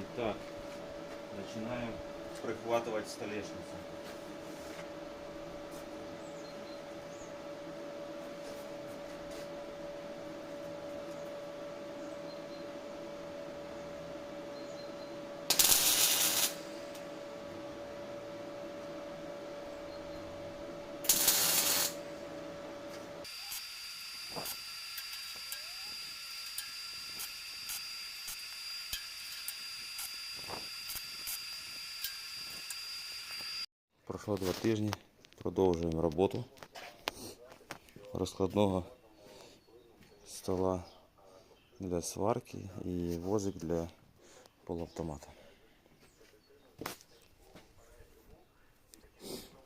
Итак, начинаем прихватывать столешницу. Пройшло два тижні, продовжуємо роботу розкладного стола для сварки і возик для полуавтомата.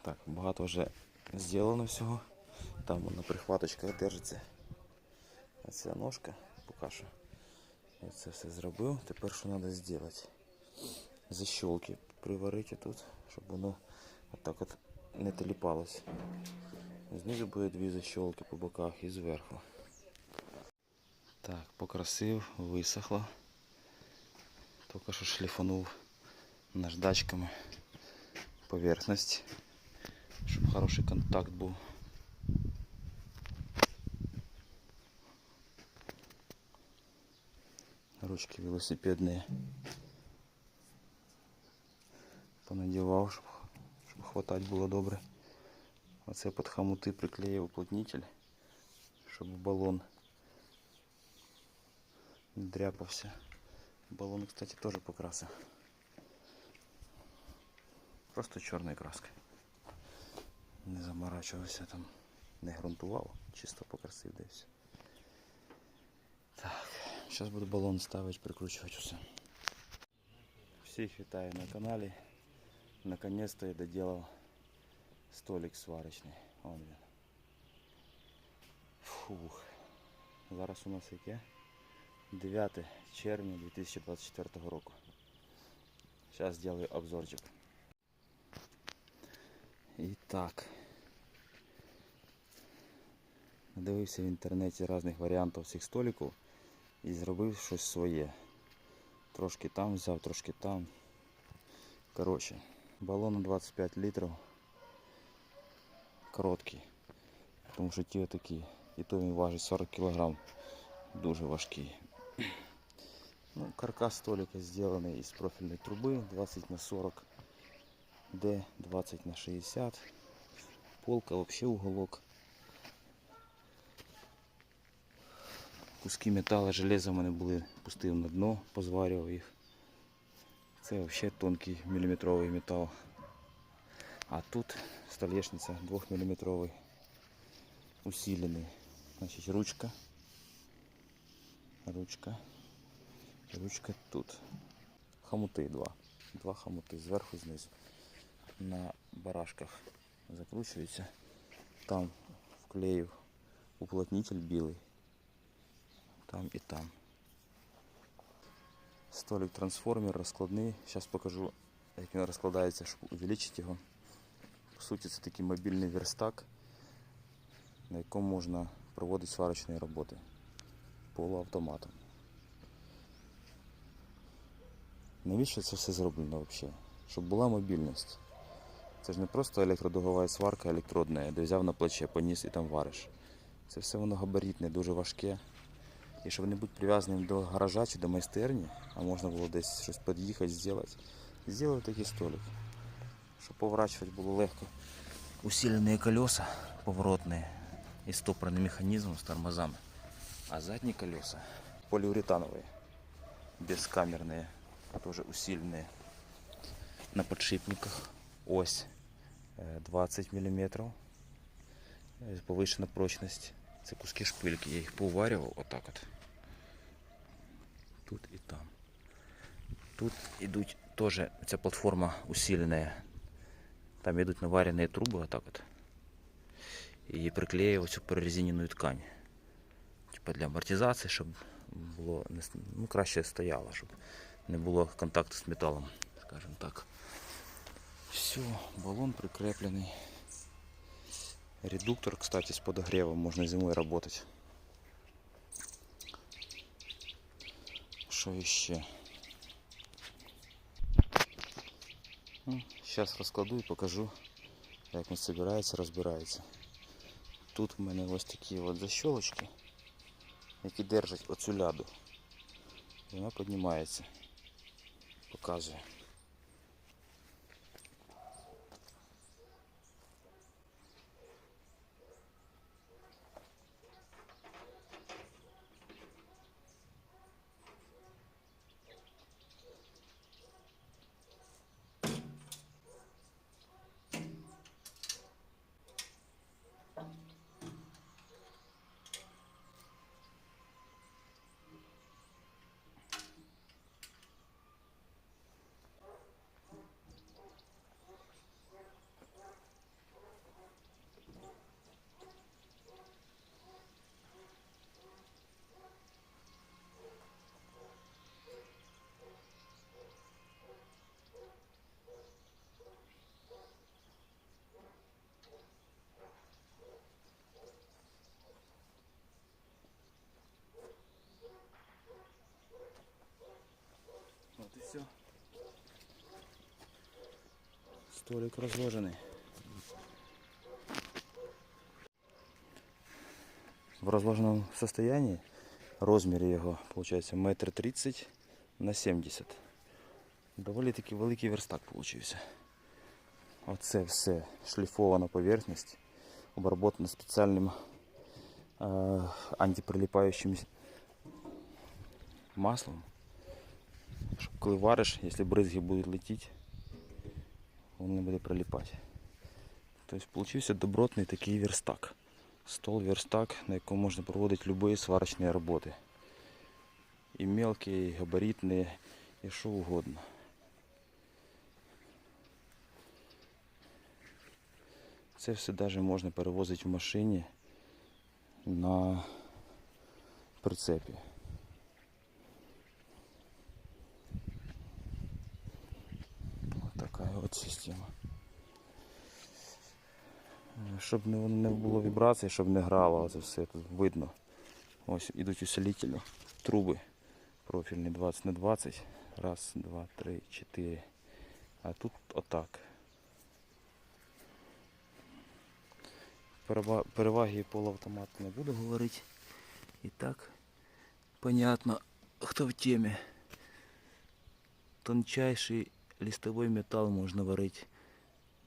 Так, багато вже зроблено всього. Там на прихваточках держиться оця ножка, поки що. Я це все зробив. Тепер що треба зробити? Защолки приварити тут, щоб воно отак от не теліпалось. Знизу буде дві защолки по боках і зверху. Так, покрасив, висохло. Тільки що шліфанув наждачками поверхність, щоб хороший контакт був. Ручки велосипедні. Понадівав, щоб, щоб хватати було добре. Оце під хомути приклеїв уплотнитель, щоб балон не дряпався. Балон, кстати, теж покрасив. Просто чорною краскою. Не заморачувався там, не грунтував, чисто покрасив десь. Так, зараз буду балон ставити, прикручувати все. Всіх вітаю на каналі. Наконец-то я доделал столик сварочний. Вон він. Фух. Зараз у нас яке? 9 червня 2024 року. Зараз сделаю обзорчик. І так. Надивився в інтернеті різних варіантів цих столиків і зробив щось своє. Трошки там взяв, трошки там. Коротше, балон 25 літрів. Короткий. Тому що ті такі. І то він важить 40 кг. Дуже важкий. Ну, каркас столика зроблений із профільної труби 20 на 40 Д 20 на 60 Полка взагалі уголок. Куски металу, железа в мене були, пустив на дно, позварював їх. Це взагалі тонкий міліметровий метал. А тут столешниця 2 мм усилений. Значить ручка. Ручка. Ручка тут. Хомути два. Два хомути зверху знизу. На барашках закручується. Там вклеїв уплотнитель білий. Там і там. Столик трансформер розкладний. Зараз покажу, як він розкладається, щоб увеличити його. По суті, це такий мобільний верстак, на якому можна проводити сварочні роботи полуавтоматом. Навіщо це все зроблено взагалі? Щоб була мобільність. Це ж не просто електродугова сварка електродна, де взяв на плече, поніс і там вариш. Це все воно габаритне, дуже важке І щоб не бути прив'язаним до гаража чи до майстерні, а можна було десь щось під'їхати, зробити. Зробив такий столик. Щоб поворачувати було легко. Усиленные колеса поворотные и стопорный механизм с тормозами. А задние колеса полиуретановые, бескамерные, тоже усиленные. На подшипниках ось э, 20 мм. Повышена прочность. Це куски шпильки. Я їх поуварював отак от. Тут і там. Тут йдуть теж ця платформа усиленная. Там идут наваренные трубы вот так вот. И приклеиваю всю прорезиненную ткань. Типа для амортизації, щоб було не с- ну, краще стояло, щоб не було контакту з металом, скажімо так. Все, баллон прикреплений. Редуктор, кстати, с подогревом можно зимой работать. що іще. Ну, Зараз розкладу і покажу, як він збирається, розбирається. Тут в мене ось такі защелочки, защолочки, які держать оцю ляду. Вона піднімається, показує. Столик разложенный. В разложенном состоянии розмір його виходить метр тридцять на 70. Доволі таки великий верстак получився. Оце все шліфована поверхність, обработана спеціальним е, антиприлипаючим маслом. Щоб коли вариш, якщо бризги будуть летіти, він не буде прилипати. Тобто получився добротний такий верстак. Стол верстак, на якому можна проводити любые сварочні роботи. І мелкі, і габаритні, і що угодно. Це все навіть можна перевозити в машині на прицепі. Вот такая система. Е, Щоб не, не було вібрацій, щоб не грало, це все тут видно. Ось ідуть усилителі, труби профільні 20 на 20. Раз, два, три, чотири. А тут отак. Переваги полуавтомату не буду говорити. І так, понятно, хто в темі. Тончайший листовой металл можна варити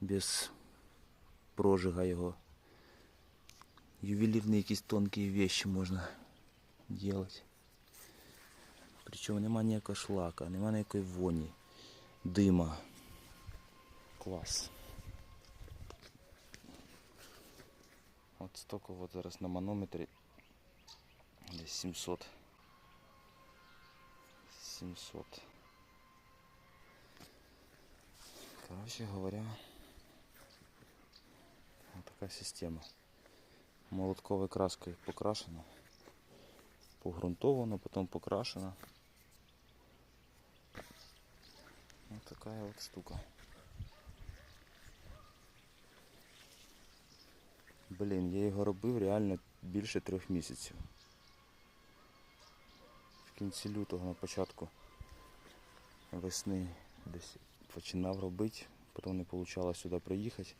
без прожига його. Ювелірні якісь тонкі вещи можна делать. Причому нема ніякого шлака, нема ніякої воні, дима. Клас. От столько вот зараз на манометрі десь 700. 700. Короче говоря, вот такая система. Молотковой краской покрашена, погрунтовано, потом покрашена. Вот такая вот штука. Блін, я його робив реально більше трьох місяців. В кінці лютого на початку весни десь починав робити, потім не вийшло сюди приїхати.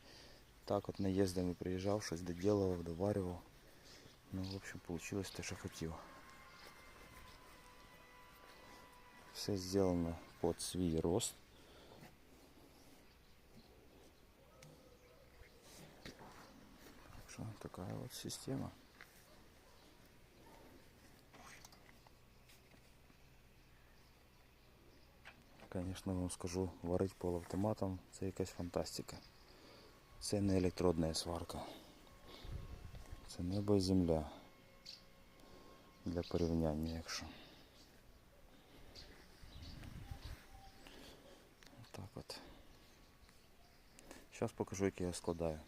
Так от наїздами приїжджав, щось доділував, доварював. Ну, в общем, вийшло те, що хотів. Все зроблено під свій рост. Так що така от система. Звісно, вам скажу, варити полуавтоматом це якась фантастика. Це не електродна сварка. Це небо і земля. Для порівняння, якщо. Так от. Зараз покажу, як я складаю.